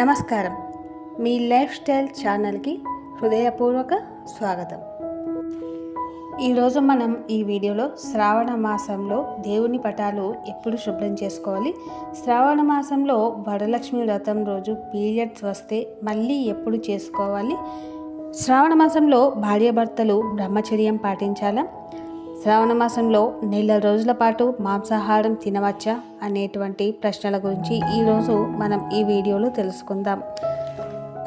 నమస్కారం. మీ life style ఛానల్కి హృదయపూర్వక స్వాగతం. ఈరోజు మనం ఈ వీడియోలో శ్రావణ మాసంలో దేవుని పటాలు ఎప్పుడు శుభ్రం చేసుకోవాలి? శ్రావణ మాసంలో వరలక్ష్మి వ్రతం రోజు పీరియడ్స్ వస్తే మళ్ళీ ఎప్పుడు చేసుకోవాలి? శ్రావణ మాసంలో భార్యాభర్తలు బ్రహ్మచర్యం పాటించాలా? శ్రావణ మాసంలో నెల రోజుల పాటు మాంసాహారం తినవచ్చా అనేటువంటి ప్రశ్నల గురించి ఈరోజు మనం ఈ వీడియోలో తెలుసుకుందాం.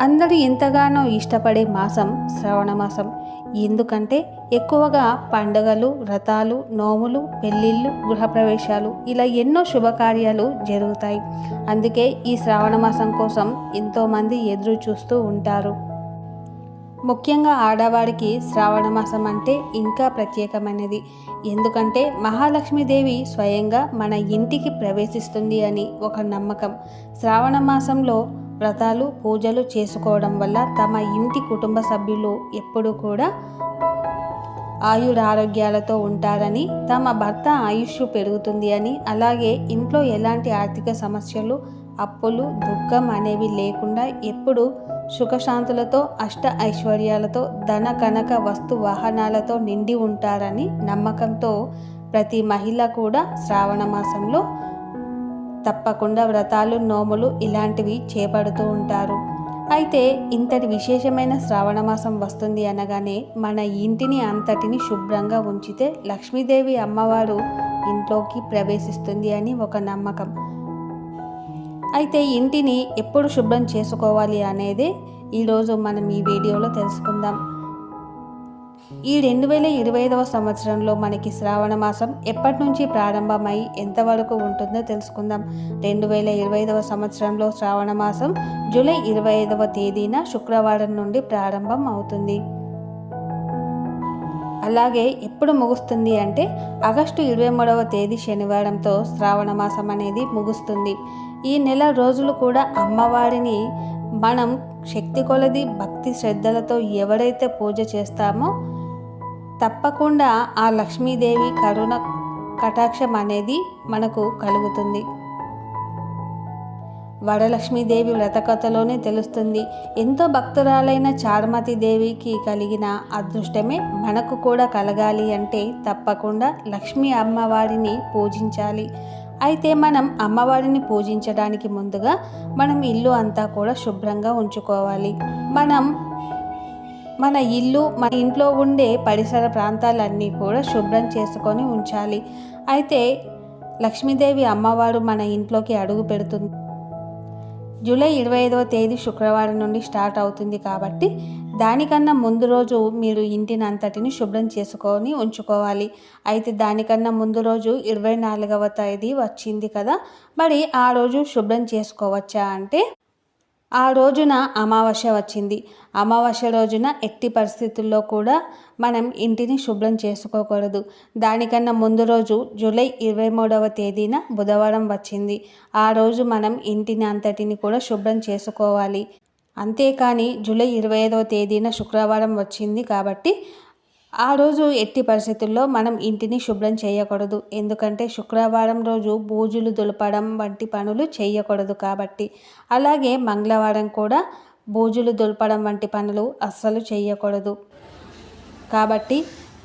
అందరూ ఎంతగానో ఇష్టపడే మాసం శ్రావణ మాసం. ఎందుకంటే ఎక్కువగా పండుగలు వ్రతాలు నోములు పెళ్ళిళ్ళు గృహప్రవేశాలు ఇలా ఎన్నో శుభకార్యాలు జరుగుతాయి. అందుకే ఈ శ్రావణ మాసం కోసం ఎంతోమంది ఎదురు చూస్తూ ఉంటారు. ముఖ్యంగా ఆడవారికి శ్రావణ మాసం అంటే ఇంకా ప్రత్యేకమైనది. ఎందుకంటే మహాలక్ష్మీదేవి స్వయంగా మన ఇంటికి ప్రవేశిస్తుంది అని ఒక నమ్మకం. శ్రావణ మాసంలో వ్రతాలు పూజలు చేసుకోవడం వల్ల తమ ఇంటి కుటుంబ సభ్యులు ఎప్పుడూ కూడా ఆయురారోగ్యాలతో ఉంటారని తమ భర్త ఆయుష్ పెరుగుతుంది అని అలాగే ఇంట్లో ఎలాంటి ఆర్థిక సమస్యలు అప్పులు దుఃఖం అనేవి లేకుండా ఎప్పుడు సుఖశాంతులతో అష్ట ఐశ్వర్యాలతో ధన కనక వస్తు వాహనాలతో నిండి ఉంటారని నమ్మకంతో ప్రతి మహిళ కూడా శ్రావణ మాసంలో తప్పకుండా వ్రతాలు నోములు ఇలాంటివి చేపడుతూ ఉంటారు. అయితే ఇంతటి విశేషమైన శ్రావణ మాసం వస్తుంది అనగానే మన ఇంటిని అంతటిని శుభ్రంగా ఉంచితే లక్ష్మీదేవి అమ్మవారు ఇంట్లోకి ప్రవేశిస్తుంది అని ఒక నమ్మకం. అయితే ఇంటిని ఎప్పుడు శుభ్రం చేసుకోవాలి అనేది ఈరోజు మనం ఈ వీడియోలో తెలుసుకుందాం. ఈ రెండు వేల ఇరవై ఐదవ సంవత్సరంలో మనకి శ్రావణ మాసం ఎప్పటి నుంచి ప్రారంభమై ఎంతవరకు ఉంటుందో తెలుసుకుందాం. రెండు వేల ఇరవై ఐదవ సంవత్సరంలో శ్రావణ మాసం జూలై ఇరవై ఐదవ తేదీన శుక్రవారం నుండి ప్రారంభం అవుతుంది. అలాగే ఎప్పుడు ముగుస్తుంది అంటే ఆగస్టు ఇరవై మూడవ తేదీ శనివారంతో శ్రావణ మాసం అనేది ముగుస్తుంది. ఈ నెల రోజులు కూడా అమ్మవారిని మనం శక్తి కొలది భక్తి శ్రద్ధలతో ఎవరైతే పూజ చేస్తామో తప్పకుండా ఆ లక్ష్మీదేవి కరుణ కటాక్షం అనేది మనకు కలుగుతుంది. వరలక్ష్మీదేవి వ్రతకథలోనే తెలుస్తుంది. ఎంతో భక్తురాలైన చార్మతి దేవికి కలిగిన అదృష్టమే మనకు కూడా కలగాలి అంటే తప్పకుండా లక్ష్మీ అమ్మవారిని పూజించాలి. అయితే మనం అమ్మవారిని పూజించడానికి ముందుగా మనం ఇల్లు అంతా కూడా శుభ్రంగా ఉంచుకోవాలి. మనం మన ఇల్లు మన ఇంట్లో ఉండే పరిసర ప్రాంతాలన్నీ కూడా శుభ్రం చేసుకొని ఉంచాలి. అయితే లక్ష్మీదేవి అమ్మవారు మన ఇంట్లోకి అడుగు పెడుతుంది జూలై ఇరవై ఐదవ తేదీ శుక్రవారం నుండి స్టార్ట్ అవుతుంది కాబట్టి దానికన్నా ముందు రోజు మీరు ఇంటిని అంతటిని శుభ్రం చేసుకొని ఉంచుకోవాలి. అయితే దానికన్నా ముందు రోజు ఇరవై నాలుగవ తేదీ వచ్చింది కదా మరి ఆ రోజు శుభ్రం చేసుకోవచ్చా అంటే ఆ రోజున అమావాస్య వచ్చింది. అమావాస్య రోజున ఎట్టి పరిస్థితుల్లో కూడా మనం ఇంటిని శుభ్రం చేసుకోకూడదు. దానికన్నా ముందు రోజు జూలై ఇరవై మూడవ తేదీన బుధవారం వచ్చింది. ఆ రోజు మనం ఇంటిని అంతటిని కూడా శుభ్రం చేసుకోవాలి. అంతేకాని జూలై ఇరవై ఐదవ తేదీన శుక్రవారం వచ్చింది కాబట్టి ఆ రోజు ఎట్టి పరిస్థితుల్లో మనం ఇంటిని శుభ్రం చేయకూడదు. ఎందుకంటే శుక్రవారం రోజు బూజులు దులపడం వంటి పనులు చేయకూడదు కాబట్టి. అలాగే మంగళవారం కూడా బూజులు దులపడం వంటి పనులు అస్సలు చేయకూడదు. కాబట్టి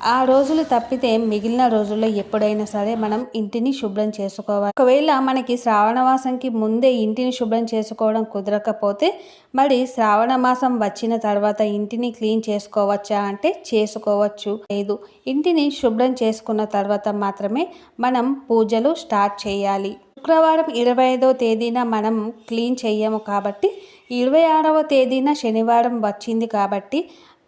ఆ రోజులు తప్పితే మిగిలిన రోజుల్లో ఎప్పుడైనా సరే మనం ఇంటిని శుభ్రం చేసుకోవాలి. ఒకవేళ మనకి శ్రావణమాసంకి ముందే ఇంటిని శుభ్రం చేసుకోవడం కుదరకపోతే మరి శ్రావణ మాసం వచ్చిన తర్వాత ఇంటిని క్లీన్ చేసుకోవచ్చా అంటే చేసుకోవచ్చు. లేదు ఇంటిని శుభ్రం చేసుకున్న తర్వాత మాత్రమే మనం పూజలు స్టార్ట్ చేయాలి. శుక్రవారం ఇరవై ఐదో తేదీన మనం క్లీన్ చేయము కాబట్టి ఇరవై ఆరవ తేదీన శనివారం వచ్చింది కాబట్టి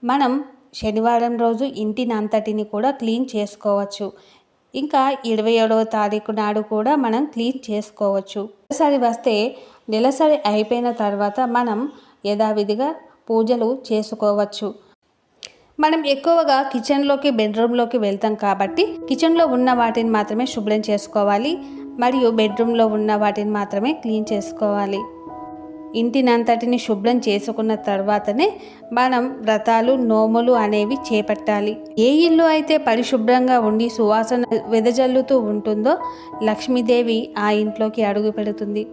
మనం శనివారం రోజు ఇంటిని అంతటిని కూడా క్లీన్ చేసుకోవచ్చు. ఇంకా ఇరవై ఏడవ తారీఖు నాడు కూడా మనం క్లీన్ చేసుకోవచ్చు. నెలసరి వస్తే నెలసరి అయిపోయిన తర్వాత మనం యథావిధిగా పూజలు చేసుకోవచ్చు. మనం ఎక్కువగా కిచెన్లోకి బెడ్రూమ్లోకి వెళ్తాం కాబట్టి కిచెన్లో ఉన్న వాటిని మాత్రమే శుభ్రం చేసుకోవాలి. మరియు బెడ్రూమ్లో ఉన్న వాటిని మాత్రమే క్లీన్ చేసుకోవాలి. ఇంటినంతటిని శుభ్రం చేసుకున్న తర్వాతనే మనం వ్రతాలు నోములు అనేవి చేపట్టాలి. ఏ ఇల్లు అయితే పరిశుభ్రంగా ఉండి సువాసన వెదజల్లుతూ ఉంటుందో లక్ష్మీదేవి ఆ ఇంట్లోకి అడుగు పెడుతుంది.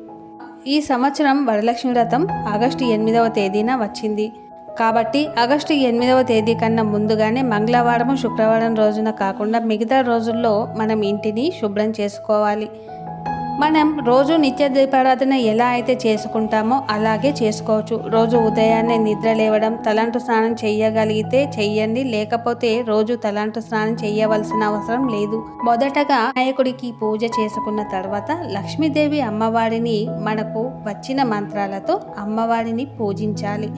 ఈ సంవత్సరం వరలక్ష్మి వ్రతం ఆగస్టు ఎనిమిదవ తేదీన వచ్చింది. కాబట్టి ఆగస్టు ఎనిమిదవ తేదీ కన్నా ముందుగానే మంగళవారం శుక్రవారం రోజున కాకుండా మిగతా రోజుల్లో మనం ఇంటిని శుభ్రం చేసుకోవాలి. మనం రోజు నిత్య దీపారాధన ఎలా అయితే చేసుకుంటామో అలాగే చేసుకోవచ్చు. రోజు ఉదయాన్నే నిద్ర లేవడం తలంటు స్నానం చేయగలిగితే చెయ్యండి. లేకపోతే రోజు తలంటు స్నానం చేయవలసిన అవసరం లేదు. మొదటగా నాయకుడికి పూజ చేసుకున్న తర్వాత లక్ష్మీదేవి అమ్మవారిని మనకు వచ్చిన మంత్రాలతో అమ్మవారిని పూజించాలి.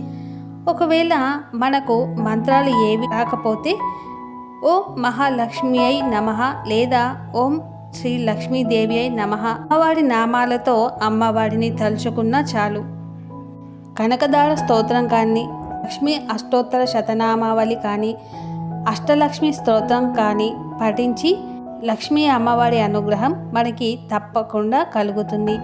ఒకవేళ మనకు మంత్రాలు ఏవి రాకపోతే ఓం మహాలక్ష్మి అయి నమ లేదా ఓం శ్రీ లక్ష్మీదేవి అయి నమ. అమ్మవారి నామాలతో అమ్మవారిని తలుచుకున్నా చాలు. కనకదార స్తోత్రం కానీ లక్ష్మీ అష్టోత్తర శతనామావళి కానీ అష్టలక్ష్మి స్తోత్రం కానీ పఠించి లక్ష్మీ అమ్మవారి అనుగ్రహం మనకి తప్పకుండా కలుగుతుంది.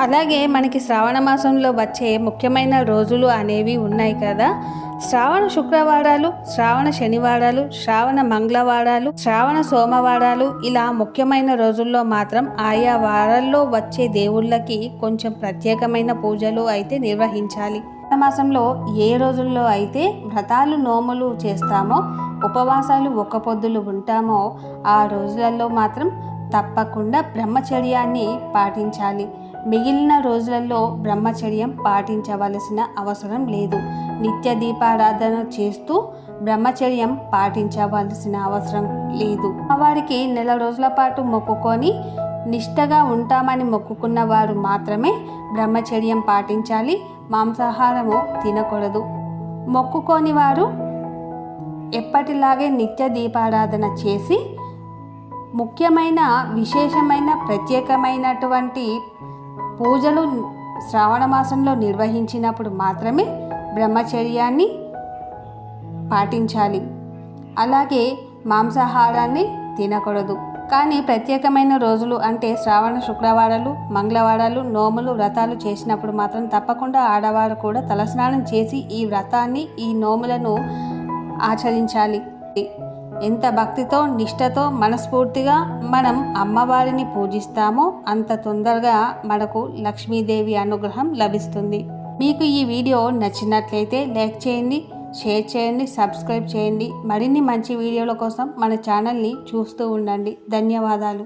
అలాగే మనకి శ్రావణ మాసంలో వచ్చే ముఖ్యమైన రోజులు అనేవి ఉన్నాయి కదా. శ్రావణ శుక్రవారాలు శ్రావణ శనివారాలు శ్రావణ మంగళవారాలు శ్రావణ సోమవారాలు ఇలా ముఖ్యమైన రోజుల్లో మాత్రం ఆయా వారాల్లో వచ్చే దేవుళ్ళకి కొంచెం ప్రత్యేకమైన పూజలు అయితే నిర్వహించాలి. మాసంలో ఏ రోజుల్లో అయితే వ్రతాలు నోములు చేస్తామో ఉపవాసాలు ఒక్క పొద్దులు ఉంటామో ఆ రోజులలో మాత్రం తప్పకుండా బ్రహ్మచర్యాన్ని పాటించాలి. మిగిలిన రోజులలో బ్రహ్మచర్యం పాటించవలసిన అవసరం లేదు. నిత్య దీపారాధన చేస్తూ బ్రహ్మచర్యం పాటించవలసిన అవసరం లేదు. వారికి నెల రోజుల పాటు మొక్కుకొని నిష్టగా ఉంటామని మొక్కుకున్న వారు మాత్రమే బ్రహ్మచర్యం పాటించాలి. మాంసాహారము తినకూడదు. మొక్కుకోని వారు ఎప్పటిలాగే నిత్య దీపారాధన చేసి ముఖ్యమైన విశేషమైన ప్రత్యేకమైనటువంటి పూజలు శ్రావణ మాసంలో నిర్వహించినప్పుడు మాత్రమే బ్రహ్మచర్యాన్ని పాటించాలి. అలాగే మాంసాహారాన్ని తినకూడదు. కానీ ప్రత్యేకమైన రోజులు అంటే శ్రావణ శుక్రవారాలు మంగళవారాలు నోములు వ్రతాలు చేసినప్పుడు మాత్రం తప్పకుండా ఆడవారు కూడా తలస్నానం చేసి ఈ వ్రతాన్ని ఈ నోములను ఆచరించాలి. ఎంత భక్తితో నిష్టతో మనస్ఫూర్తిగా మనం అమ్మవారిని పూజిస్తామో అంత తొందరగా మనకు లక్ష్మీదేవి అనుగ్రహం లభిస్తుంది. మీకు ఈ వీడియో నచ్చినట్లయితే లైక్ చేయండి షేర్ చేయండి సబ్స్క్రైబ్ చేయండి. మరిన్ని మంచి వీడియోల కోసం మన ఛానల్ని చూస్తూ ఉండండి. ధన్యవాదాలు.